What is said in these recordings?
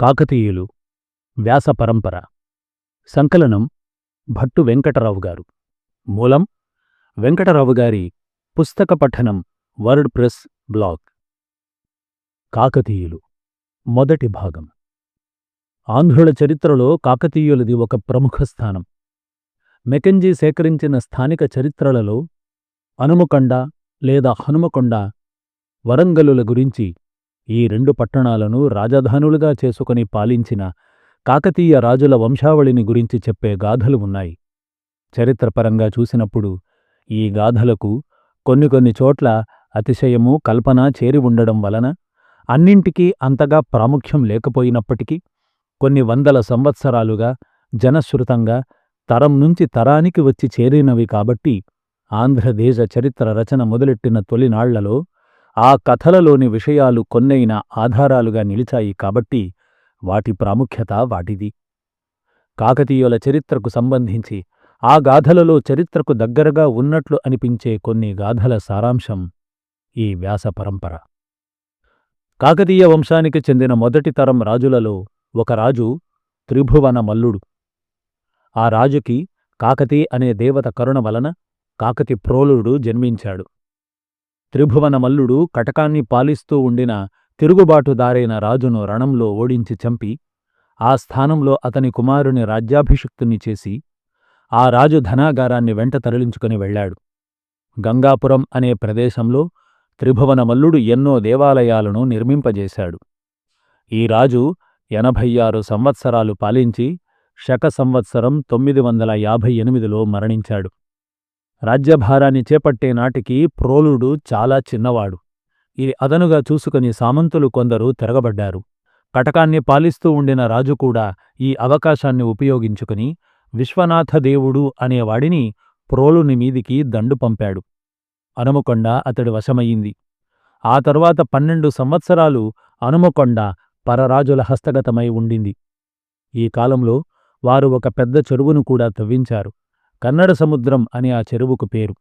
కాకతీయులు వ్యాస పరంపర. సంకలనం భట్టు వెంకటరావు గారు. మూలం వెంకటరావు గారి పుస్తక పఠనం వర్డ్ ప్రెస్ బ్లాగ్. కాకతీయులు మొదటి భాగం. ఆంధ్రుల చరిత్రలో కాకతీయులది ఒక ప్రముఖ స్థానం. మెకెంజీ సేకరించిన స్థానిక చరిత్రలలో అనుమకొండ లేదా హనుమకొండ వరంగలుల గురించి ఈ రెండు పట్టణాలను రాజధానులుగా చేసుకుని పాలించిన కాకతీయ రాజుల వంశావళిని గురించి చెప్పే గాథలు ఉన్నాయి. చరిత్రపరంగా చూసినప్పుడు ఈ గాథలకు కొన్ని కొన్ని చోట్ల అతిశయము కల్పన చేరి ఉండడం వలన అన్నింటికీ అంతగా ప్రాముఖ్యం లేకపోయినప్పటికీ కొన్ని వందల సంవత్సరాలుగా జనశ్రుతంగా తరం నుంచి తరానికి వచ్చి చేరినవి కాబట్టి ఆంధ్రదేశ చరిత్ర రచన మొదలెట్టిన తొలినాళ్ళలో ఆ కథలలోని విషయాలు కొన్నైన ఆధారాలుగా నిలిచాయి కాబట్టి వాటి ప్రాముఖ్యత వాటిది. కాకతీయుల చరిత్రకు సంబంధించి ఆ గాథలలో చరిత్రకు దగ్గరగా ఉన్నట్లు అనిపించే కొన్ని గాథల సారాంశం ఈ వ్యాస పరంపర. కాకతీయ వంశానికి చెందిన మొదటి తరం రాజులలో ఒక రాజు త్రిభువన మల్లుడు. ఆ రాజుకి కాకతి అనే దేవత కరుణ వలన కాకతి ప్రోలుడు జన్మించాడు. త్రిభువనమల్లుడు కటకాన్ని పాలిస్తూ ఉండిన తిరుగుబాటుదారైన రాజును రణంలో ఓడించి చంపి ఆ స్థానంలో అతని కుమారుని రాజ్యాభిషిక్తుని చేసి ఆ రాజు ధనాగారాన్ని వెంట తరలించుకుని వెళ్ళాడు. గంగాపురం అనే ప్రదేశంలో త్రిభువనమల్లుడు ఎన్నో దేవాలయాలను నిర్మింపజేశాడు. ఈ రాజు ఎనభై ఆరు సంవత్సరాలు పాలించి శక సంవత్సరం తొమ్మిది వందల యాభై ఎనిమిదిలో మరణించాడు. రాజ్యభారాన్ని చేపట్టే నాటికి ప్రోలుడు చాలా చిన్నవాడు. ఇది అదనుగా చూసుకుని సామంతులు కొందరు తిరగబడ్డారు. కటకాన్ని పాలిస్తూ ఉండిన రాజు కూడా ఈ అవకాశాన్ని ఉపయోగించుకుని విశ్వనాథదేవుడు అనేవాడిని ప్రోలుని మీదికి దండు పంపాడు. అనుమకొండ అతడి వశమయ్యింది. ఆ తరువాత పన్నెండు సంవత్సరాలు అనుమకొండ పరరాజుల హస్తగతమై ఉండింది. ఈ కాలంలో వారు ఒక పెద్ద చెరువును కూడా తవ్వించారు. కన్నడ సముద్రం అని ఆ చెరువుకు పేరు.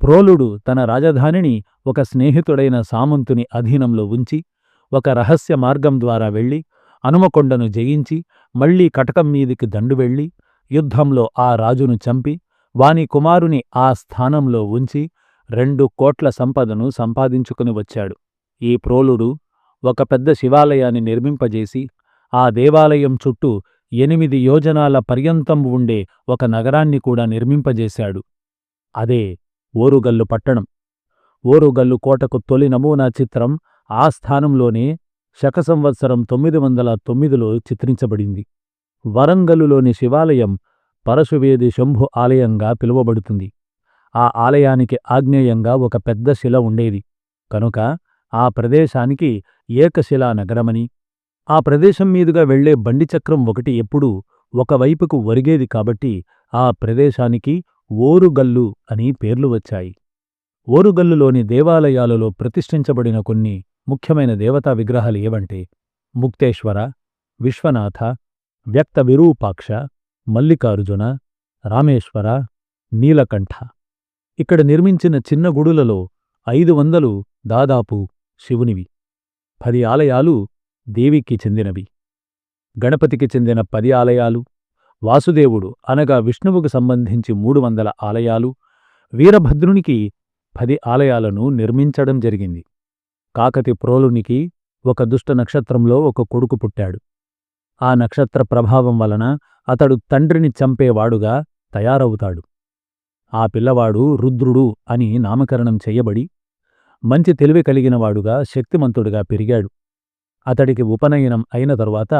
ప్రోలుడు తన రాజధానిని ఒక స్నేహితుడైన సామంతుని అధీనంలో ఉంచి ఒక రహస్య మార్గం ద్వారా వెళ్ళి అనుమకొండను జయించి మళ్ళీ కటకం మీదికి దండు వెళ్ళి యుద్ధంలో ఆ రాజును చంపి వాని కుమారుని ఆ స్థానంలో ఉంచి రెండు కోట్ల సంపదను సంపాదించుకుని వచ్చాడు. ఈ ప్రోలుడు ఒక పెద్ద శివాలయాన్ని నిర్మింపజేసి ఆ దేవాలయం చుట్టూ ఎనిమిది యోజనాల పర్యంతం ఉండే ఒక నగరాన్ని కూడా నిర్మింపజేశాడు. అదే ఓరుగల్లు పట్టణం. ఓరుగల్లు కోటకు తొలి నమూనా చిత్రం ఆ స్థానంలోనే శక సంవత్సరం తొమ్మిది వందల తొమ్మిదిలో చిత్రించబడింది. వరంగల్లులోని శివాలయం పరశువేది శంభు ఆలయంగా పిలువబడుతుంది. ఆ ఆలయానికి ఆగ్నేయంగా ఒక పెద్ద శిల ఉండేది. కనుక ఆ ప్రదేశానికి ఏకశిలా నగరమని ఆ ప్రదేశం మీదుగా వెళ్ళే బండి చక్రం ఒకటి ఎప్పుడూ ఒకవైపుకు ఒరిగేది కాబట్టి ఆ ప్రదేశానికి ఓరుగల్లు అని పేర్లు వచ్చాయి. ఓరుగల్లులోని దేవాలయాలలో ప్రతిష్ఠించబడిన కొన్ని ముఖ్యమైన దేవతా విగ్రహాలు ఏవంటే ముక్తేశ్వర విశ్వనాథ వ్యక్త విరూపాక్ష మల్లికార్జున రామేశ్వర నీలకంఠ. ఇక్కడ నిర్మించిన చిన్న గుడులలో ఐదు వందలు దాదాపు శివునివి. పది ఆలయాలు దేవికి చెందినవి. గణపతికి చెందిన పది ఆలయాలు వాసుదేవుడు అనగా విష్ణువుకు సంబంధించి మూడు వందల ఆలయాలు వీరభద్రునికి పది ఆలయాలను నిర్మించడం జరిగింది. కాకతి ప్రోలునికి ఒక దుష్ట నక్షత్రంలో ఒక కొడుకు పుట్టాడు. ఆ నక్షత్ర ప్రభావం వలన అతడు తండ్రిని చంపేవాడుగా తయారవుతాడు. ఆ పిల్లవాడు రుద్రుడు అని నామకరణం చెయ్యబడి మంచి తెలివి కలిగినవాడుగా శక్తిమంతుడుగా పెరిగాడు. అతడికి ఉపనయనం అయిన తరువాత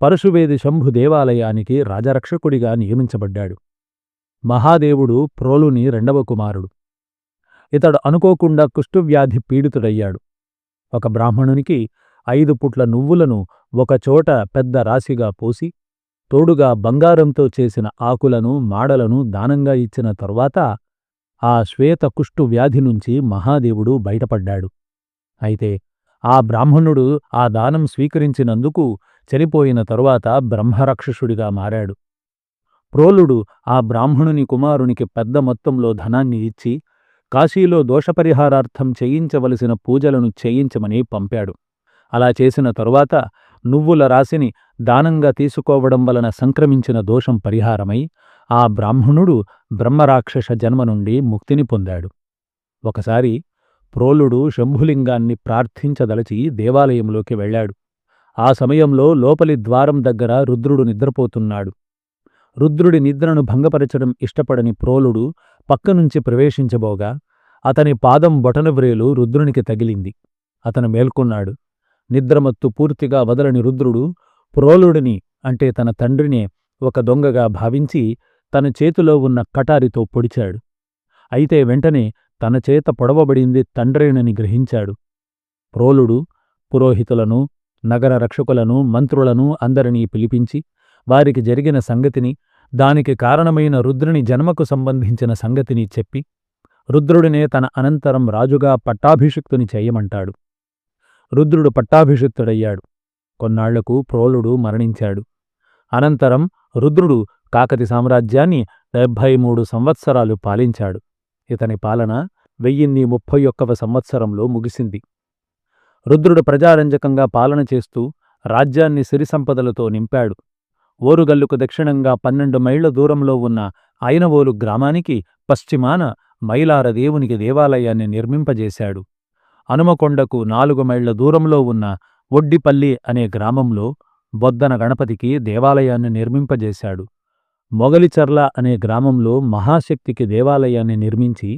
పరశువేది శంభు దేవాలయానికి రాజరక్షకుడిగా నియమించబడ్డాడు. మహాదేవుడు ప్రోలుని రెండవ కుమారుడు. ఇతడు అనుకోకుండా కుష్ఠువ్యాధి పీడితుడయ్యాడు. ఒక బ్రాహ్మణునికి ఐదు పుట్ల నువ్వులను ఒకచోట పెద్ద రాశిగా పోసి తోడుగా బంగారంతో చేసిన ఆకులను మాడలను దానంగా ఇచ్చిన తరువాత ఆ శ్వేత కుష్టు వ్యాధి నుంచి మహాదేవుడు బయటపడ్డాడు. అయితే ఆ బ్రాహ్మణుడు ఆ దానం స్వీకరించినందుకు చనిపోయిన తరువాత బ్రహ్మరాక్షసుడిగా మారాడు. ప్రోలుడు ఆ బ్రాహ్మణుని కుమారునికి పెద్ద మొత్తంలో ధనాన్ని ఇచ్చి కాశీలో దోషపరిహారార్థం చేయించవలసిన పూజలను చేయించమని పంపాడు. అలా చేసిన తరువాత నువ్వుల రాశిని దానంగా తీసుకోవడం వలన సంక్రమించిన దోషం పరిహారమై ఆ బ్రాహ్మణుడు బ్రహ్మరాక్షస జన్మ నుండి ముక్తిని పొందాడు. ఒకసారి ప్రోలుడు శంభులింగాన్ని ప్రార్థించదలచి దేవాలయంలోకి వెళ్ళాడు. ఆ సమయంలో లోపలి ద్వారం దగ్గర రుద్రుడు నిద్రపోతున్నాడు. రుద్రుడి నిద్రను భంగపరచడం ఇష్టపడని ప్రోలుడు పక్కనుంచి ప్రవేశించబోగా అతని పాదం బొటనవ్రేలు రుద్రునికి తగిలింది. అతను మేల్కొన్నాడు. నిద్రమత్తు పూర్తిగా వదలని రుద్రుడు ప్రోలుడిని అంటే తన తండ్రినే ఒక దొంగగా భావించి తన చేతిలో ఉన్న కటారితో పొడిచాడు. అయితే వెంటనే తన చేత పొడవబడింది తండ్రేనని గ్రహించాడు. ప్రోలుడు పురోహితులను నగర రక్షకులను మంత్రులను అందరినీ పిలిపించి వారికి జరిగిన సంగతిని దానికి కారణమైన రుద్రుని జన్మకు సంబంధించిన సంగతిని చెప్పి రుద్రుడినే తన అనంతరం రాజుగా పట్టాభిషిక్తుని చేయమంటాడు. రుద్రుడు పట్టాభిషిక్తుడయ్యాడు. కొన్నాళ్ళకు ప్రోలుడు మరణించాడు. అనంతరం రుద్రుడు కాకతి సామ్రాజ్యాన్ని డెబ్భై మూడు సంవత్సరాలు పాలించాడు. ఇతని పాలన వెయ్యిన్ని ముప్పై ఒక్కవ సంవత్సరంలో ముగిసింది. రుద్రుడు ప్రజారంజకంగా పాలన చేస్తూ రాజ్యాన్ని సిరిసంపదలతో నింపాడు. ఓరుగల్లుకు దక్షిణంగా పన్నెండు మైళ్ళ దూరంలో ఉన్న ఆయనవోలు గ్రామానికి పశ్చిమాన మైలార దేవునికి దేవాలయాన్ని నిర్మింపజేశాడు. అనుమకొండకు నాలుగు మైళ్ళ దూరంలో ఉన్న ఒడ్డిపల్లి అనే గ్రామంలో బొద్దన గణపతికి దేవాలయాన్ని నిర్మింపజేశాడు. మొగలిచర్ల అనే గ్రామంలో మహాశక్తికి దేవాలయాన్ని నిర్మించి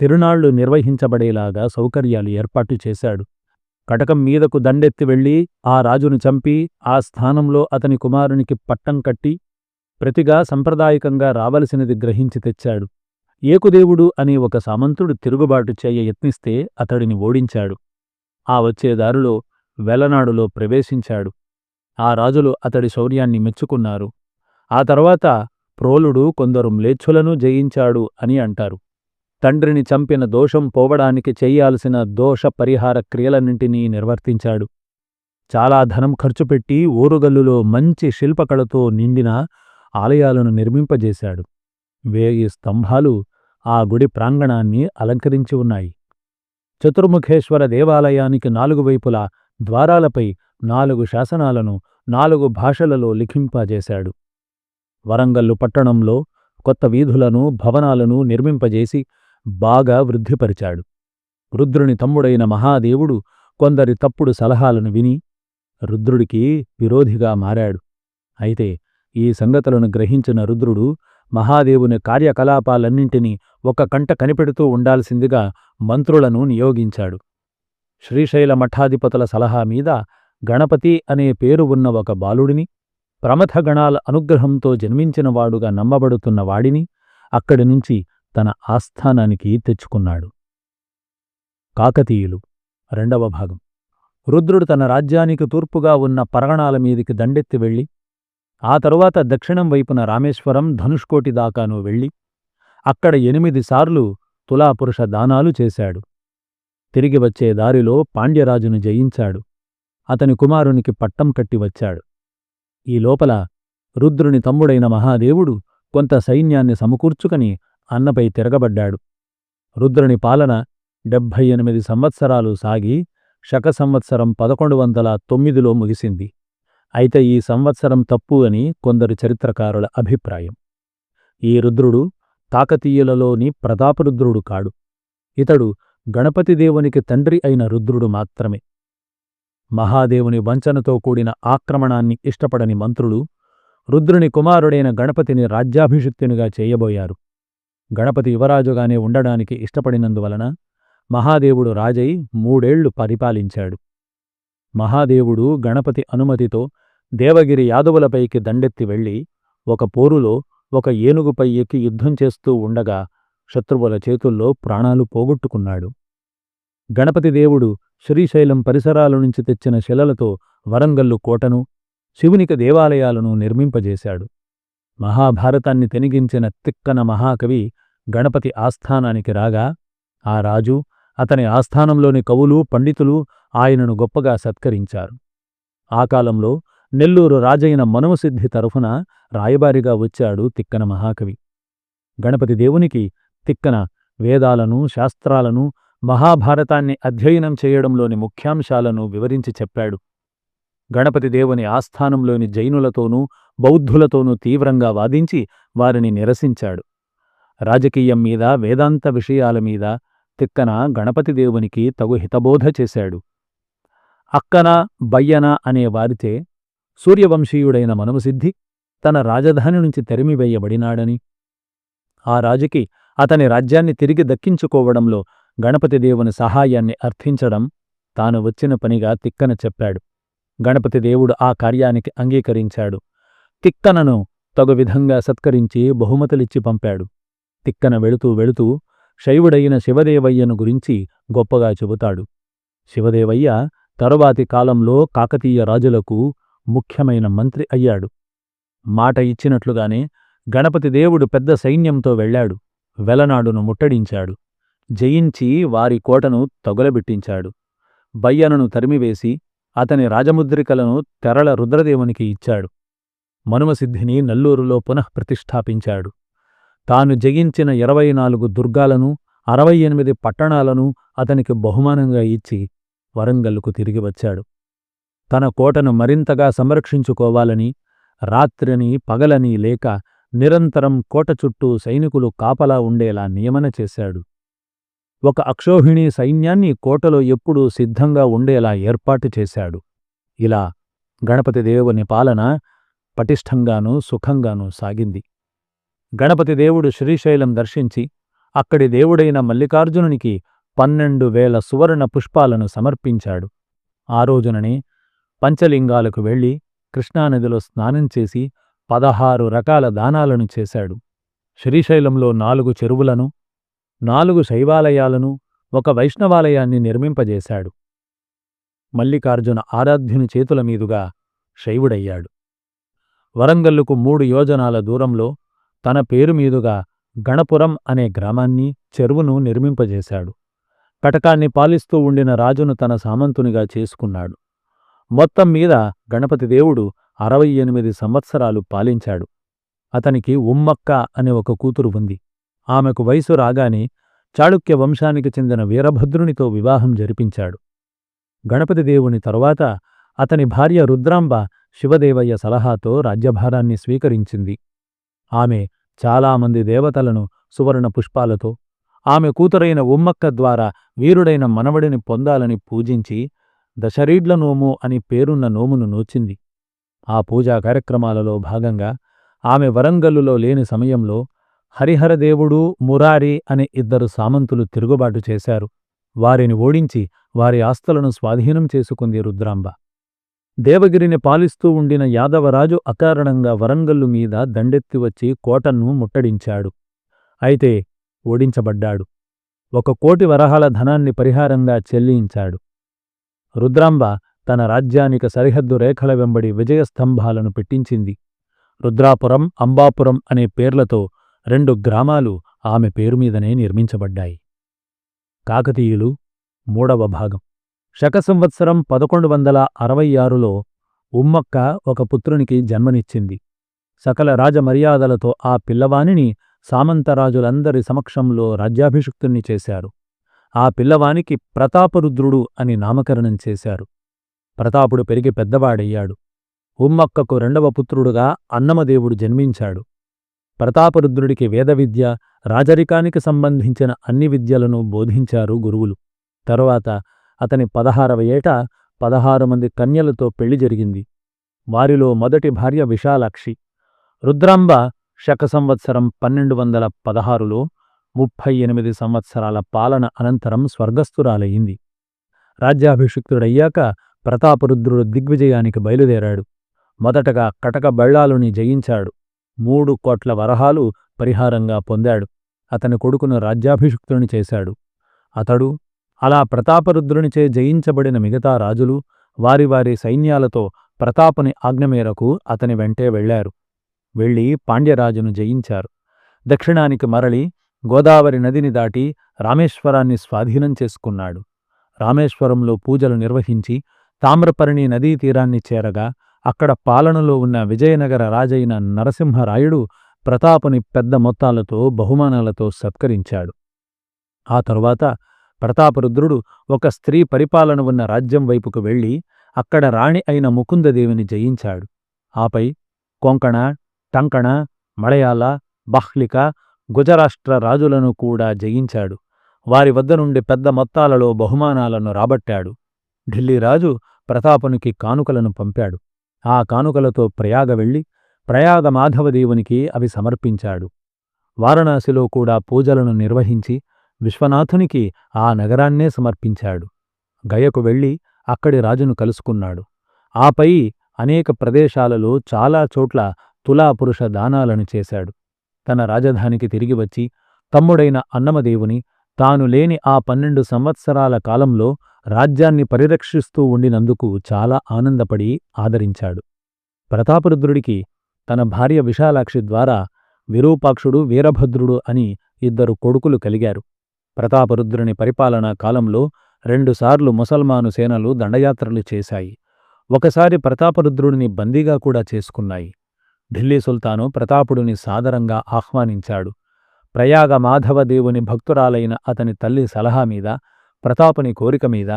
తిరునాళ్ళు నిర్వహించబడేలాగా సౌకర్యాలు ఏర్పాటు చేశాడు. కటకం మీదకు దండెత్తి వెళ్ళి ఆ రాజును చంపి ఆ స్థానంలో అతని కుమారునికి పట్టం కట్టి ప్రతిగా సంప్రదాయకంగా రావలసినది గ్రహించి తెచ్చాడు. ఏకుదేవుడు అని ఒక సామంతుడు తిరుగుబాటు చేయ యత్నిస్తే అతడిని ఓడించాడు. ఆ వచ్చేదారులో వెలనాడులో ప్రవేశించాడు. ఆ రాజులు అతడి శౌర్యాన్ని మెచ్చుకున్నారు. ఆ తర్వాత ప్రోలుడు కొందరు మ్లేచ్ఛులను జయించాడు అని అంటారు. తండ్రిని చంపిన దోషం పోవడానికి చెయ్యాల్సిన దోష పరిహార క్రియలన్నింటినీ నిర్వర్తించాడు. చాలా ధనం ఖర్చుపెట్టి ఊరుగల్లులో మంచి శిల్పకళతో నిండిన ఆలయాలను నిర్మింపజేశాడు. వేయి స్తంభాలు ఆ గుడి ప్రాంగణాన్ని అలంకరించి ఉన్నాయి. చతుర్ముఖేశ్వర దేవాలయానికి నాలుగు వైపులా ద్వారాలపై నాలుగు శాసనాలను నాలుగు భాషలలో లిఖింపజేశాడు. వరంగల్లు పట్టణంలో కొత్త వీధులను భవనాలను నిర్మింపజేసి బాగా వృద్ధిపరిచాడు. రుద్రుని తమ్ముడైన మహాదేవుడు కొందరి తప్పుడు సలహాలను విని రుద్రుడికి విరోధిగా మారాడు. అయితే ఈ సంగతులను గ్రహించిన రుద్రుడు మహాదేవుని కార్యకలాపాలన్నింటినీ ఒక కంట కనిపెడుతూ ఉండాల్సిందిగా మంత్రులను నియోగించాడు. శ్రీశైల మఠాధిపతుల సలహా మీద గణపతి అనే పేరు ఉన్న ఒక బాలుడిని ప్రమథగణాల అనుగ్రహంతో జన్మించినవాడుగా నమ్మబడుతున్న వాడిని అక్కడి నుంచి తన ఆస్థానానికి తెచ్చుకున్నాడు. కాకతీయులు. రెండవ భాగం. రుద్రుడు తన రాజ్యానికి తూర్పుగా ఉన్న పరగణాల మీదికి దండెత్తి వెళ్ళి ఆ తరువాత దక్షిణం వైపున రామేశ్వరం ధనుష్కోటి దాకాను వెళ్ళి అక్కడ ఎనిమిది సార్లు తులాపురుష దానాలు చేశాడు. తిరిగి వచ్చే దారిలో పాండ్యరాజును జయించాడు. అతని కుమారునికి పట్టం కట్టి వచ్చాడు. ఈ లోపల రుద్రుని తమ్ముడైన మహాదేవుడు కొంత సైన్యాన్ని సమకూర్చుకని అన్నపై తిరగబడ్డాడు. రుద్రుని పాలన డెబ్భై ఎనిమిది సంవత్సరాలు సాగి శక సంవత్సరం పదకొండు వందల తొమ్మిదిలో ముగిసింది. అయితే ఈ సంవత్సరం తప్పు అని కొందరు చరిత్రకారుల అభిప్రాయం. ఈ రుద్రుడు కాకతీయులలోని ప్రతాపరుద్రుడు కాడు. ఇతడు గణపతిదేవునికి తండ్రి అయిన రుద్రుడు మాత్రమే. మహాదేవుని వంచనతో కూడిన ఆక్రమణాన్ని ఇష్టపడని మంత్రులు రుద్రుని కుమారుడైన గణపతిని రాజ్యాభిషిక్తునిగా చేయబోయారు. గణపతి యువరాజుగానే ఉండడానికి ఇష్టపడినందువలన మహాదేవుడు రాజై మూడేళ్ళు పరిపాలించాడు. మహాదేవుడు గణపతి అనుమతితో దేవగిరి యాదవులపైకి దండెత్తి వెళ్ళి ఒక పోరులో ఒక ఏనుగుపై ఎక్కి యుద్ధం చేస్తూ ఉండగా శత్రువుల చేతుల్లో ప్రాణాలు పోగొట్టుకున్నాడు. గణపతిదేవుడు శ్రీశైలం పరిసరాల నుంచి తెచ్చిన శిలలతో వరంగల్లు కోటను శివునిక దేవాలయాలను నిర్మింపజేశాడు. మహాభారతాన్ని తెనిగించిన తిక్కన మహాకవి గణపతి ఆస్థానానికి రాగా ఆ రాజు అతని ఆస్థానంలోని కవులు పండితులు ఆయనను గొప్పగా సత్కరించారు. ఆ కాలంలో నెల్లూరు రాజైన మనుమసిద్ధి తరఫున రాయబారిగా వచ్చాడు తిక్కన మహాకవి. గణపతి దేవునికి తిక్కన వేదాలను శాస్త్రాలను మహాభారతాన్ని అధ్యయనం చేయడంలోని ముఖ్యాంశాలను వివరించి చెప్పాడు. గణపతి దేవుని ఆస్థానంలోని జైనులతోనూ బౌద్ధులతోనూ తీవ్రంగా వాదించి వారిని నిరసించాడు. రాజకీయం మీద వేదాంత విషయాల మీద తిక్కన గణపతి దేవునికి తగు హితబోధ చేశాడు. అక్కన బయ్యన అనే వారిచే సూర్యవంశీయుడైన మనుమసిద్ధి తన రాజధాని నుంచి తరిమివేయబడినాడని. ఆ రాజుకి అతని రాజ్యాన్ని తిరిగి దక్కించుకోవడంలో గణపతి దేవుని సహాయాన్ని అర్థించడం తాను వచ్చిన పనిగా తిక్కన చెప్పాడు. గణపతి దేవుడు ఆ కార్యానికి అంగీకరించాడు. తిక్కనను తగు విధంగా సత్కరించి బహుమతులిచ్చి పంపాడు. తిక్కన వెళుతూ వెళుతూ శైవుడైన శివదేవయ్యను గురించి గొప్పగా చెబుతాడు. శివదేవయ్య తరువాతి కాలంలో కాకతీయ రాజులకు ముఖ్యమైన మంత్రి అయ్యాడు. మాట ఇచ్చినట్లుగానే గణపతి దేవుడు పెద్ద సైన్యంతో వెళ్ళాడు. వెలనాడును ముట్టడించాడు. జయించి వారి కోటను తగులబెట్టించాడు. బయ్యనను తరిమివేసి అతని రాజముద్రికలను తెరళ రుద్రదేవునికి ఇచ్చాడు. మనుమసిద్ధిని నల్లూరులో పునః ప్రతిష్ఠాపించాడు తాను జయించిన ఇరవై నాలుగు దుర్గాలను అరవై ఎనిమిది పట్టణాలను అతనికి బహుమానంగా ఇచ్చి వరంగల్లుకు తిరిగి వచ్చాడు. తన కోటను మరింతగా సంరక్షించుకోవాలని రాత్రిని పగలని లేక నిరంతరం కోట చుట్టూ సైనికులు కాపలా ఉండేలా నియమన చేశాడు. ఒక అక్షోహిణీ సైన్యాన్ని కోటలో ఎప్పుడూ సిద్ధంగా ఉండేలా ఏర్పాటు చేశాడు. ఇలా గణపతి దేవుని పాలన పటిష్టంగానూ సుఖంగానూ సాగింది. గణపతి దేవుడు శ్రీశైలం దర్శించి అక్కడి దేవుడైన మల్లికార్జునునికి పన్నెండు వేల సువర్ణ పుష్పాలను సమర్పించాడు. ఆ రోజుననే పంచలింగాలకు వెళ్ళి కృష్ణానదిలో స్నానం చేసి పదహారు రకాల దానాలను చేశాడు. శ్రీశైలంలో నాలుగు చెరువులను నాలుగు శైవాలయాలను ఒక వైష్ణవాలయాన్ని నిర్మింపజేశాడు. మల్లికార్జున ఆరాధ్యుని చేతుల మీదుగా శైవుడయ్యాడు. వరంగల్లుకు మూడు యోజనాల దూరంలో తన పేరు మీదుగా గణపురం అనే గ్రామాన్ని చెరువును నిర్మింపజేశాడు. కటకాన్ని పాలిస్తూ ఉండిన రాజును తన సామంతునిగా చేసుకున్నాడు. మొత్తం మీద గణపతిదేవుడు అరవై ఎనిమిది సంవత్సరాలు పాలించాడు. అతనికి ఉమ్మక్క అనే ఒక కూతురు ఉంది. ఆమెకు వయసు రాగానే చాళుక్య వంశానికి చెందిన వీరభద్రునితో వివాహం జరిపించాడు. గణపతిదేవుని తరువాత అతని భార్య రుద్రాంబ శివదేవయ్య సలహాతో రాజ్యభారాన్ని స్వీకరించింది. ఆమె చాలామంది దేవతలను సువర్ణ పుష్పాలతో ఆమె కూతురైన ఉమ్మక్క ద్వారా వీరుడైన మనవడిని పొందాలని పూజించి దశరీడ్ల నోము అని పేరున్న నోమును నోచింది. ఆ పూజా కార్యక్రమాలలో భాగంగా ఆమె వరంగల్లులో లేని సమయంలో హరిహరదేవుడు మురారి అనే ఇద్దరు సామంతులు తిరుగుబాటు చేశారు. వారిని ఓడించి వారి ఆస్తులను స్వాధీనం చేసుకుంది రుద్రాంబ. దేవగిరిని పాలిస్తూ ఉండిన యాదవరాజు అకారణంగా వరంగల్లు మీద దండెత్తి వచ్చి కోటను ముట్టడించాడు. అయితే ఓడించబడ్డాడు. ఒక కోటి వరహాల ధనాన్ని పరిహారంగా చెల్లించాడు. రుద్రాంబ తన రాజ్యానిక సరిహద్దు రేఖల వెంబడి విజయస్తంభాలను పెట్టించింది. రుద్రాపురం అంబాపురం అనే పేర్లతో రెండు గ్రామాలు ఆమె పేరుమీదనే నిర్మించబడ్డాయి. కాకతీయులు మూడవ భాగం. శక సంవత్సరం పదకొండు వందల అరవై ఆరులో ఉమ్మక్క ఒక పుత్రునికి జన్మనిచ్చింది. సకల రాజమర్యాదలతో ఆ పిల్లవానిని సామంతరాజులందరి సమక్షంలో రాజ్యాభిషిక్తుణ్ణి చేశారు. ఆ పిల్లవానికి ప్రతాపరుద్రుడు అని నామకరణం చేశారు. ప్రతాపుడు పెరిగి పెద్దవాడయ్యాడు. ఉమ్మక్కకు రెండవ పుత్రుడుగా అన్నమదేవుడు జన్మించాడు. ప్రతాపరుద్రుడికి వేదవిద్య రాజరికానికి సంబంధించిన అన్ని విద్యలను బోధించారు గురువులు. తరువాత అతని పదహారవ ఏట పదహారు మంది కన్యలతో పెళ్ళి జరిగింది. వారిలో మొదటి భార్య విశాలాక్షి. రుద్రాంబ శక సంవత్సరం పన్నెండు వందల పదహారులో ముప్పై ఎనిమిది సంవత్సరాల పాలన అనంతరం స్వర్గస్థురాలయ్యింది. రాజ్యాభిషిక్తుడయ్యాక ప్రతాపరుద్రుడు దిగ్విజయానికి బయలుదేరాడు. మొదటగా కటక బళ్ళాలుని జయించాడు. మూడు కోట్ల వరహాలు పరిహారంగా పొందాడు. అతని కొడుకును రాజ్యాభిషిక్తుని చేశాడు. అతడు అలా ప్రతాపరుద్రునిచే జయించబడిన మిగతా రాజులు వారి వారి సైన్యాలతో ప్రతాపుని ఆజ్ఞ మేరకు అతని వెంటే వెళ్ళారు వెళ్ళి పాండ్యరాజును జయించారు. దక్షిణానికి మరలి గోదావరి నదిని దాటి రామేశ్వరాన్ని స్వాధీనం చేసుకున్నాడు. రామేశ్వరంలో పూజలు నిర్వహించి తామ్రపర్ణి నదీ తీరాన్ని చేరగా అక్కడ పాలనలో ఉన్న విజయనగర రాజైన నరసింహరాయుడు ప్రతాపుని పెద్ద మొత్తాలతో బహుమానాలతో సత్కరించాడు. ఆ తరువాత ప్రతాపరుద్రుడు ఒక స్త్రీ పరిపాలన ఉన్న రాజ్యం వైపుకు వెళ్ళి అక్కడ రాణి అయిన ముకుందదేవిని జయించాడు. ఆపై కొంకణ టంకణ మలయాళ బాహ్లిక గుజరాష్ట్ర రాజులను కూడా జయించాడు. వారి వద్ద నుండి పెద్ద మొత్తాలలో బహుమానాలను రాబట్టాడు. ఢిల్లీ రాజు ప్రతాపునికి కానుకలను పంపాడు. ఆ కానుకలతో ప్రయాగ వెళ్ళి ప్రయాగ మాధవదేవునికి అవి సమర్పించాడు. వారణాసిలో కూడా పూజలను నిర్వహించి విశ్వనాథునికి ఆ నగరాన్నే సమర్పించాడు. గయకు వెళ్ళి అక్కడి రాజును కలుసుకున్నాడు. ఆపై అనేక ప్రదేశాలలో చాలా చోట్ల తులాపురుష దానాలను చేశాడు. తన రాజధానికి తిరిగి వచ్చి తమ్ముడైన అన్నమదేవుని తాను లేని ఆ పన్నెండు సంవత్సరాల కాలంలో రాజ్యాన్ని పరిరక్షిస్తూ ఉండినందుకు చాలా ఆనందపడి ఆదరించాడు. ప్రతాపరుద్రుడికి తన భార్య విశాలాక్షి ద్వారా విరూపాక్షుడు వీరభద్రుడు అని ఇద్దరు కొడుకులు కలిగారు. ప్రతాపరుద్రుని పరిపాలనా కాలంలో రెండుసార్లు ముసల్మాను సేనలు దండయాత్రలు చేశాయి. ఒకసారి ప్రతాపరుద్రుడిని బందీగా కూడా చేసుకున్నాయి. ఢిల్లీ సుల్తాను ప్రతాపుడిని సాదరంగా ఆహ్వానించాడు. ప్రయాగ మాధవదేవుని భక్తురాలైన అతని తల్లి సలహా మీద ప్రతాపుని కోరిక మీద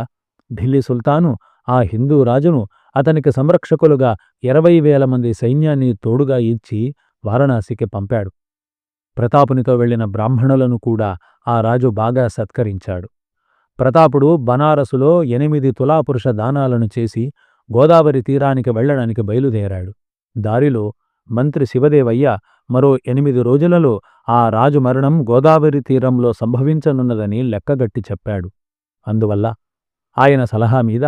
ఢిల్లీ సుల్తాను ఆ హిందూ రాజును అతనికి సంరక్షకులుగా ఇరవై వేల మంది సైన్యాన్ని తోడుగా ఇచ్చి వారణాసికి పంపాడు. ప్రతాపునితో వెళ్ళిన బ్రాహ్మణులను కూడా ఆ రాజు బాగా సత్కరించాడు. ప్రతాపుడు బనారసులో ఎనిమిది తులాపురుష దానాలను చేసి గోదావరి తీరానికి వెళ్ళడానికి బయలుదేరాడు. దారిలో మంత్రి శివదేవయ్య మరో ఎనిమిది రోజులలో ఆ రాజు మరణం గోదావరి తీరంలో సంభవించనున్నదని లెక్కగట్టి చెప్పాడు. అందువల్ల ఆయన సలహా మీద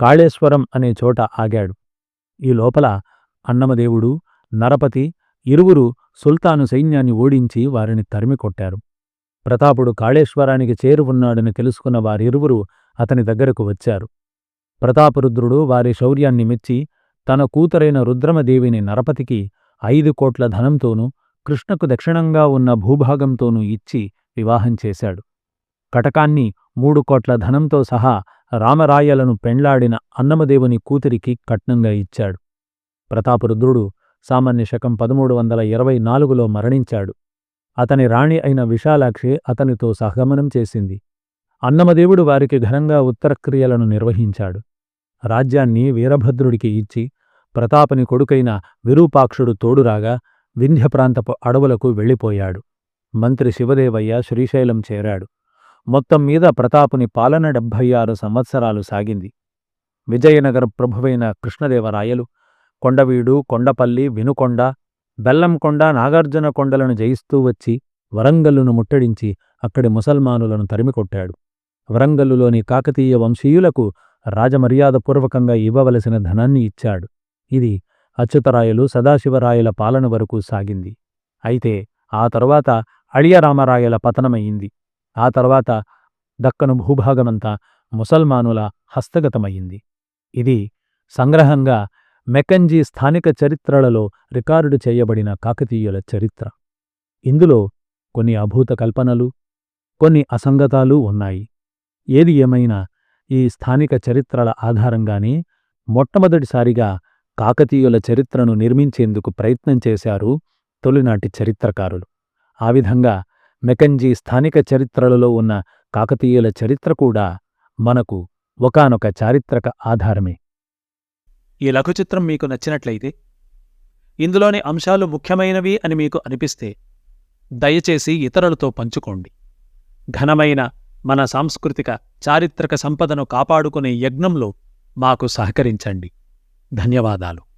కాళేశ్వరం అనే చోట ఆగాడు. ఈ లోపల అన్నమదేవుడు నరపతి ఇరువురు సుల్తాను సైన్యాన్ని ఓడించి వారిని తరిమికొట్టారు ప్రతాపుడు కాళేశ్వరానికి చేరువున్నాడని తెలుసుకున్న వారిరువురు అతని దగ్గరకు వచ్చారు. ప్రతాపరుద్రుడు వారి శౌర్యాన్ని మెచ్చి తన కూతురైన రుద్రమదేవిని నరపతికి ఐదు కోట్ల ధనంతోనూ కృష్ణకు దక్షిణంగా ఉన్న భూభాగంతోనూ ఇచ్చి వివాహం చేశాడు. కటకాన్ని మూడు కోట్ల ధనంతో సహా రామరాయలను పెండ్లాడిన అన్నమదేవుని కూతురికి కట్నంగా ఇచ్చాడు. ప్రతాపరుద్రుడు సామాన్య శకం పదమూడు వందల ఇరవై నాలుగులో మరణించాడు. అతని రాణి అయిన విశాలాక్షి అతనితో సహగమనం చేసింది. అన్నమదేవుడు వారికి ఘనంగా ఉత్తరక్రియలను నిర్వహించాడు. రాజ్యాన్ని వీరభద్రుడికి ఇచ్చి ప్రతాపని కొడుకైన విరూపాక్షుడు తోడురాగా వింధ్య ప్రాంతపు అడవులకు వెళ్ళిపోయాడు. మంత్రి శివదేవయ్య శ్రీశైలం చేరాడు. మొత్తం మీద ప్రతాపుని పాలన డెబ్భై ఆరు సంవత్సరాలు సాగింది. విజయనగర ప్రభువైన కృష్ణదేవరాయలు కొండవీడు కొండపల్లి వినుకొండ బెల్లంకొండ నాగార్జున కొండలను జయిస్తూ వచ్చి వరంగల్లును ముట్టడించి అక్కడి ముసల్మానులను తరిమికొట్టాడు. వరంగల్లులోని కాకతీయ వంశీయులకు రాజమర్యాదపూర్వకంగా ఇవ్వవలసిన ధనాన్ని ఇచ్చాడు. ఇది అచ్యుతరాయలు సదాశివరాయల పాలన వరకు సాగింది. అయితే ఆ తరువాత అళియరామరాయల పతనమయ్యింది ఆ తర్వాత దక్కను భూభాగమంతా ముసల్మానుల హస్తగతమయ్యింది. ఇది సంగ్రహంగా మెకంజీ స్థానిక చరిత్రలలో రికార్డు చేయబడిన కాకతీయుల చరిత్ర. ఇందులో కొన్ని అభూత కల్పనలు కొన్ని అసంగతాలు ఉన్నాయి. ఏది ఏమైనా ఈ స్థానిక చరిత్రల ఆధారంగానే మొట్టమొదటిసారిగా కాకతీయుల చరిత్రను నిర్మించేందుకు ప్రయత్నం చేశారు తొలినాటి చరిత్రకారులు. ఆ విధంగా మెకంజీ స్థానిక చరిత్రలలో ఉన్న కాకతీయుల చరిత్ర కూడా మనకు ఒకానొక చారిత్రక ఆధారమే. ఈ లఘుచిత్రం మీకు నచ్చినట్లయితే ఇందులోని అంశాలు ముఖ్యమైనవి అని మీకు అనిపిస్తే దయచేసి ఇతరులతో పంచుకోండి. ఘనమైన మన సాంస్కృతిక చారిత్రక సంపదను కాపాడుకునే యజ్ఞంలో మాకు సహకరించండి. ధన్యవాదాలు.